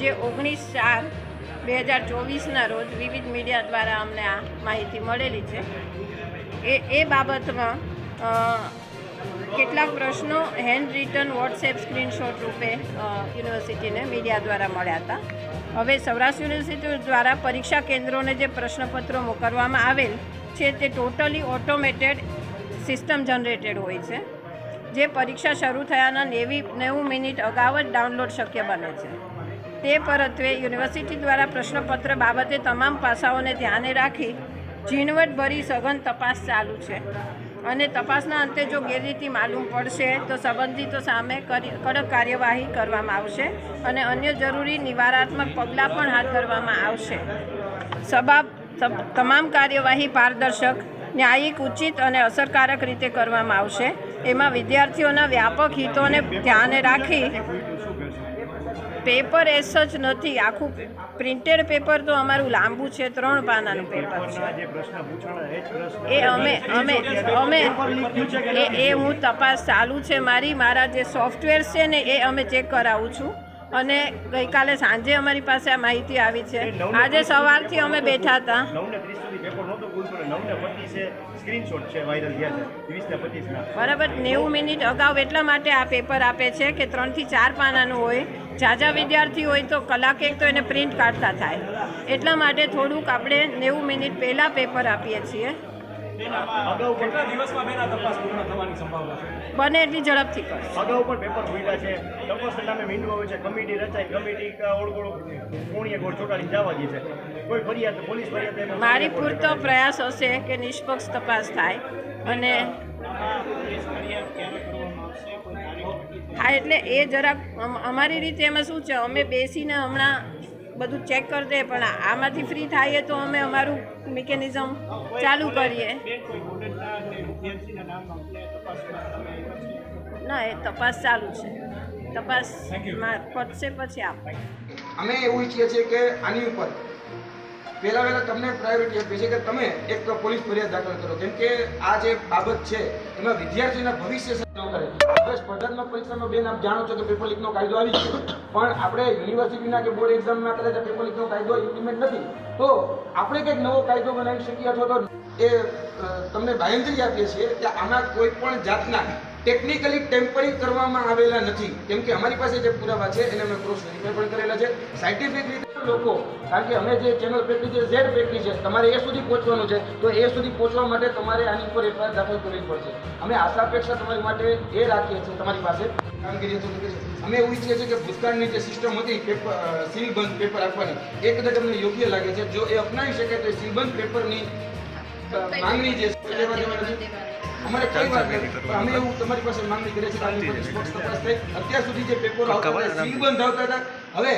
જે ઓગણીસ ચાર બે હજાર ચોવીસના રોજ વિવિધ મીડિયા દ્વારા અમને આ માહિતી મળેલી છે. એ એ બાબતમાં કેટલાક પ્રશ્નો હેન્ડ રિટન વોટ્સએપ સ્ક્રીનશોટ રૂપે યુનિવર્સિટીને મીડિયા દ્વારા મળ્યા હતા. હવે સૌરાષ્ટ્ર યુનિવર્સિટી દ્વારા પરીક્ષા કેન્દ્રોને જે પ્રશ્નપત્રો મોકલવામાં આવેલ છે, તે ટોટલી ઓટોમેટેડ સિસ્ટમ જનરેટેડ હોય છે. જે પરીક્ષા શરૂ થયાના નેવી નેવું મિનિટ અગાઉ જ ડાઉનલોડ શક્ય બને છે. તે પરત્વે યુનિવર્સિટી દ્વારા પ્રશ્નપત્ર બાબતે તમામ પાસાઓને ધ્યાને રાખી ઝીણવટભરી સઘન તપાસ ચાલુ છે. અને તપાસના અંતે જો ગેરરીતિ માલુમ પડશે, તો સંબંધિતો સામે કડક કાર્યવાહી કરવામાં આવશે અને અન્ય જરૂરી નિવારાત્મક પગલાં પણ હાથ ધરવામાં આવશે. સભા તમામ કાર્યવાહી પારદર્શક, ન્યાયિક, ઉચિત અને અસરકારક રીતે કરવામાં આવશે. એમાં વિદ્યાર્થીઓના વ્યાપક હિતોને ધ્યાને રાખી પેપર એસ જ નથી, આખું પ્રિન્ટેડ પેપર તો અમારું લાંબુ છે, ત્રણ પાનાનું પેપર છે. એ અમે અમે અમે, એ હું તપાસ ચાલુ છે મારી, મારા જે સોફ્ટવેર છે ને, એ અમે ચેક કરાવું છું. અને ગઈકાલે સાંજે અમારી પાસે આ માહિતી આવી છે. આજે સવારથી અમે બેઠા હતા. બરાબર નેવું મિનિટ અગાઉ એટલા માટે આ પેપર આપે છે કે ત્રણથી ચાર પાનાનું હોય. ઝાઝા વિદ્યાર્થી હોય તો કલાક એક તો એને પ્રિન્ટ કાઢતા થાય. એટલા માટે થોડુંક આપણે નેવું મિનિટ પહેલાં પેપર આપીએ છીએ. બેન એટલી ઝડપથી કરશું અગાઉ પણ પેપર ખુલ્યા છે. તપાસના નામે મીંડવા હોય છે કમિટી રચાય કમિટી ઓળગોળ કોણીએ ગોળ ચોટાડી જવા દે છે. કોઈ ફરિયાદ ફોલીસ ફરિયાદ મારી પૂરતો પ્રયાસ હશે કે નિષ્પક્ષ તપાસ થાય અને હા એટલે એ જરાક અમારી રીતે એમાં શું છે? અમે બેસીને હમણાં બધું ચેક કરી દે પણ આમાંથી ફ્રી થાય તો અમે અમારું મિકેનિઝમ ચાલુ કરીએ. ના એ તપાસ ચાલુ છે. તપાસ પતશે પછી આપ. અમે એવું ઈચ્છીએ છીએ કે આની ઉપર પહેલા વહેલા તમને પ્રાયોરિટી આપીએ છીએ કે તમે એક પોલીસ ફરિયાદ દાખલ કરો. કેમ કે આ જે બાબત છે, એમાં વિદ્યાર્થીના ભવિષ્ય કરે હવે સ્પર્ધાત્મક પરીક્ષામાં બેન આપ જાણો છો કે પેપર લીકનો કાયદો આવી ગયો. પણ આપણે યુનિવર્સિટીના કે બોર્ડ એક્ઝામમાં કદાચ પેપર લીકનો કાયદો ઇમ્પ્લિમેન્ટ નથી. તો આપણે કંઈક નવો કાયદો બનાવી શકીએ અથવા તો એ તમને બાહેંધરી આપીએ છીએ કે આમાં કોઈ પણ જાતના ટેકનિકલી ટેમ્પરિંગ કરવામાં આવેલા નથી. કેમ કે અમારી પાસે જે પુરાવા છે એને અમે ક્રોસ વેરીફાઈ પણ કરેલા છે. સાયન્ટિફિક રીતે લોકો કારણ કે અમે જે ચેનલ પેકની છે ઝેડ પેકની છે તમારે એ સુધી પહોંચવાનું છે તો એ સુધી પહોંચવા માટે તમારે આની ઉપર એફઆઈઆર દાખલ કરવી પડશે. અમે આશા અપેક્ષા તમારી માટે એ રાખીએ છીએ તમારી પાસે. કામગીરી છીએ. અમે એવું ઈચ્છીએ છીએ કે ભૂતકાળની જે સિસ્ટમ હતી પેપર સીલબંધ પેપર આપવાની એ કદાચ અમને યોગ્ય લાગે છે. જો એ અપનાવી શકે તો સીલબંધ પેપરની માંગણી જે છે અમારે કઈ વાત નથી અમે એવું તમારી પાસે માંગણી કરીએ છીએ કે આની ઉપર નિષ્પક્ષ તપાસ થાય અત્યાર સુધી જે પેપરો આવતા હતા સીલબંધ આવતા હતા. હવે